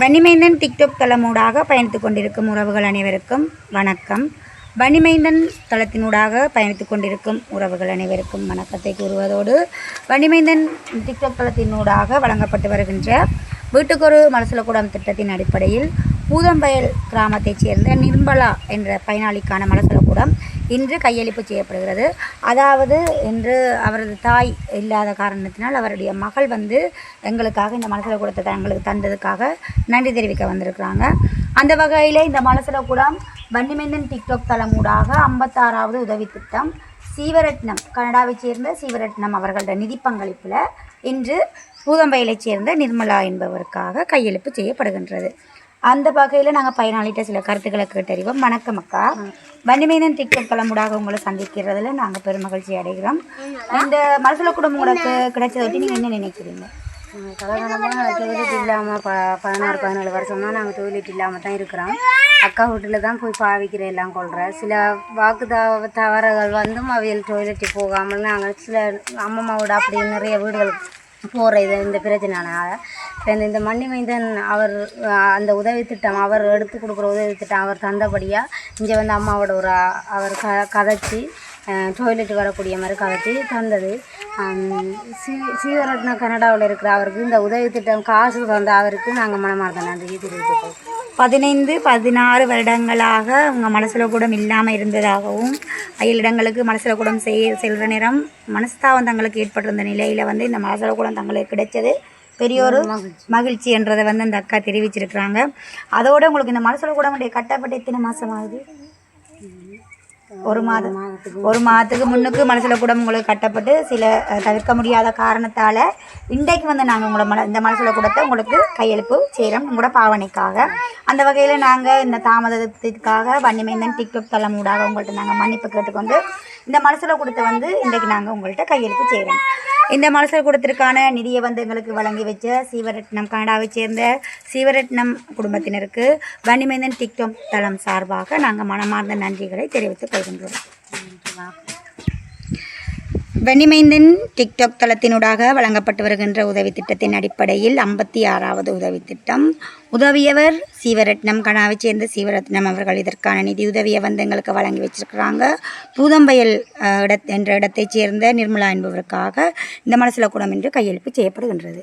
வன்னிமைந்தன் TikTok தளமூடாக பயணித்துக் கொண்டிருக்கும் உறவுகள் அனைவருக்கும் வணக்கம். வன்னிமைந்தன் தளத்தினூடாக பயணித்துக் கொண்டிருக்கும் உறவுகள் அனைவருக்கும் வணக்கத்தை கூறுவதோடு வன்னிமைந்தன் டிக்டாக் தளத்தினூடாக வழங்கப்பட்டு வருகின்ற வீட்டுக்கொரு மலசலக்கூடம் திட்டத்தின் அடிப்படையில் பூதம்பயல் கிராமத்தைச் சேர்ந்த நிர்மலா என்ற பயனாளிக்கான மலசலக்கூடம் இன்று கையளிப்பு செய்யப்படுகிறது. அதாவது இன்று அவரது தாய் இல்லாத காரணத்தினால் அவருடைய மகள் வந்து எங்களுக்காக இந்த மலசலக்கூடத்தை எங்களுக்கு தந்ததுக்காக நன்றி தெரிவிக்க வந்திருக்கிறாங்க. அந்த வகையில் இந்த மலசலக்கூடம் வன்னிமேந்தன் டிக்டாக் தளமூடாக ஐம்பத்தாறாவது உதவி திட்டம் சீவரட்னம் கனடாவைச் சேர்ந்த சீவரட்னம் அவர்களோட நிதி பங்களிப்பில் இன்று பூதம்பையிலைச் சேர்ந்த நிர்மலா என்பவருக்காக கையெழுப்பு செய்யப்படுகின்றது. அந்த வகையில் நாங்கள் பயனாளிகிட்ட சில கருத்துக்களை கேட்டறிவோம். வணக்கம் அக்கா. வன்னிமேனன் டிக்டாக் தளமூடாக உங்களை சந்திக்கிறதுல நாங்கள் பெருமகிழ்ச்சி அடைகிறோம். இந்த மலசல குடும்பம் உங்களுக்கு கிடைச்சதை பற்றி நீங்கள் என்ன நினைக்கிறீங்க? கலகலமாக டூலெட் இல்லாமல் ப பதினாறு பதினேழு வருஷம்னா நாங்கள் டூலெட் இல்லாமல் தான் இருக்கிறோம். அக்கா வீட்டில் தான் போய் பாவிக்கிற எல்லாம் கொள்கிற சில வாக்கு தவ தவறுகள் வந்தும் அவையில் டொய்லெட்டு போகாமல் நாங்கள் சில அம்மம்மாவோட அப்படி நிறைய வீடுகள் போகிற இது இந்த பிரச்சனைனால. இப்போ இந்த மண்ணி மைந்தன் அவர் அந்த உதவி திட்டம் அவர் எடுத்து கொடுக்குற உதவி திட்டம் அவர் தந்தபடியாக இங்கே வந்து அம்மாவோட ஒரு அவர் க கதைச்சி டாய்லெட் வரக்கூடிய மாதிரி கதைச்சி தந்தது. சீ சி கனடாவில் இருக்கிற அவருக்கு இந்த உதவி திட்டம் காசு தந்த அவருக்கு நாங்கள் மனமார்ந்த நன்றியை தெரிவித்துக்கோம் பதினைந்து பதினாறு வருடங்களாக உங்கள் மனசில் கூடம் இல்லாமல் இருந்ததாகவும் அயல் இடங்களுக்கு மனசில் கூடம் செய் செல்கிற நேரம் மனஸ்தாபம் தங்களுக்கு ஏற்பட்டிருந்த நிலையில் வந்து இந்த மனசில் கூடம் தங்களுக்கு கிடைச்சது பெரிய ஒரு மகிழ்ச்சி. என்றதை வந்து அந்த அக்கா தெரிவிச்சிருக்கிறாங்க. அதோட உங்களுக்கு இந்த மனசில் கூடம் கட்டப்பட்டு எத்தனை மாதம் ஆகுது ஒரு மாதம் ஒரு மாதத்துக்கு முன்னுக்கு மனசில் கூட உங்களுக்கு கட்டப்பட்டு சில தவிர்க்க முடியாத காரணத்தால் இன்றைக்கு வந்து நாங்கள் உங்களை மன இந்த மனசில் கூடத்தை உங்களுக்கு கையெழுப்பு செய்கிறோம் உங்களோட பாவனைக்காக. அந்த வகையில் நாங்கள் இந்த தாமதத்திற்காக வன்னிமைந்தன் டிக்டாக் தளம் ஊடாக உங்கள்கிட்ட நாங்கள் மன்னிப்பு கேட்டுக்கொண்டு இந்த மனசில் கூடத்தை வந்து இன்றைக்கு நாங்கள் உங்கள்கிட்ட கையெழுப்பு செய்கிறோம் இந்த மலசல் கூடத்திற்கான நிதியை வந்து எங்களுக்கு வழங்கி வச்ச சீவரட்னம் கனடாவைச் சேர்ந்த சீவரட்னம் குடும்பத்தினருக்கு வன்னிமைந்தன் டிக்டாக் தளம் சார்பாக நாங்கள் மனமார்ந்த நன்றிகளை தெரிவித்துக் கொள்கின்றோம். வன்னிமைந்தன் டிக்டாக் தளத்தினூடாக வழங்கப்பட்டு வருகின்ற உதவி திட்டத்தின் அடிப்படையில் ஐம்பத்தி ஆறாவது உதவி திட்டம். உதவியவர் சீவரத்னம் கனாவை சேர்ந்த சீவரத்னம் அவர்கள் இதற்கான நிதியுதவியை வந்து எங்களுக்கு வழங்கி வச்சிருக்கிறாங்க. பூதம்பயல் இடத் இட என்ற இடத்தைச் சேர்ந்த நிர்மலா என்பவருக்காக இந்த மனசில் கூடம் என்று கையெழுப்பு செய்யப்படுகின்றது.